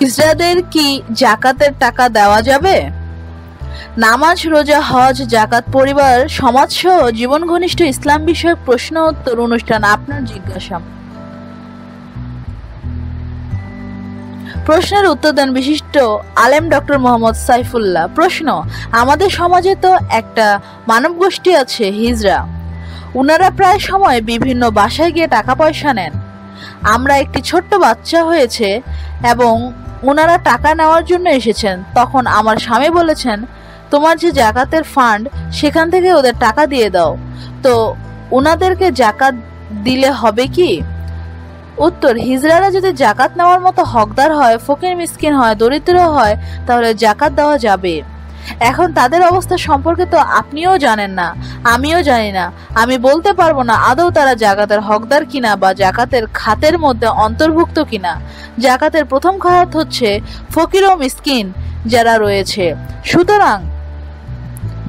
হিজড়াদের কি জাকাতের টাকা দেওয়া যাবে? নামাজ, রোজা, হজ, জাকাত, পরিবার, সমাজ সহ জীবন ঘনিষ্ঠ ইসলাম বিষয়ক প্রশ্ন উত্তর অনুষ্ঠান আপনার জিজ্ঞাসা। প্রশ্নের উত্তর দেন বিশিষ্ট আলেম ডক্টর মোহাম্মদ সাইফুল্লাহ। প্রশ্ন, আমাদের সমাজে তো একটা মানব গোষ্ঠী আছে, হিজরা। উনারা প্রায় সময় বিভিন্ন বাসায় গিয়ে টাকা পয়সা নেন। আমরা একটি ছোট্ট বাচ্চা হয়েছে এবং ওনারা টাকা নেওয়ার জন্য এসেছেন। তখন আমার স্বামী বলেছেন, তোমার যে জাকাতের ফান্ড সেখান থেকে ওদের টাকা দিয়ে দাও। তো ওনাদেরকে জাকাত দিলে হবে কি? উত্তর হিজরারা যদি জাকাত নেওয়ার মতো হকদার হয়, ফকির মিসকিন হয়, দরিদ্র হয়, তাহলে জাকাত দেওয়া যাবে। এখন তাদের অবস্থা সম্পর্কে তো আপনিও জানেন না, আমিও জানি না। আমি বলতে পারব না আদৌ তারা জাকাতের হকদার কিনা বা জাকাতের খাতের মধ্যে অন্তর্ভুক্ত কিনা। জাকাতের প্রথম খাত হচ্ছে ফকির ও মিসকিন যারা রয়েছে। সুতরাং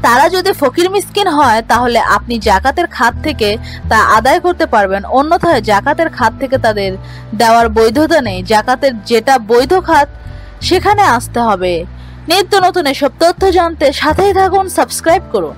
তারা যদি ফকির মিসকিন হয়, তাহলে আপনি জাকাতের খাত থেকে তা আদায় করতে পারবেন। অন্যথায় জাকাতের খাত থেকে তাদের দেওয়ার বৈধতা নেই। জাকাতের যেটা বৈধ খাত, সেখানে আসতে হবে। নিত্য নতুন এসব তথ্য জানতে সাথেই থাকুন সাবস্ক্রাইব করুন।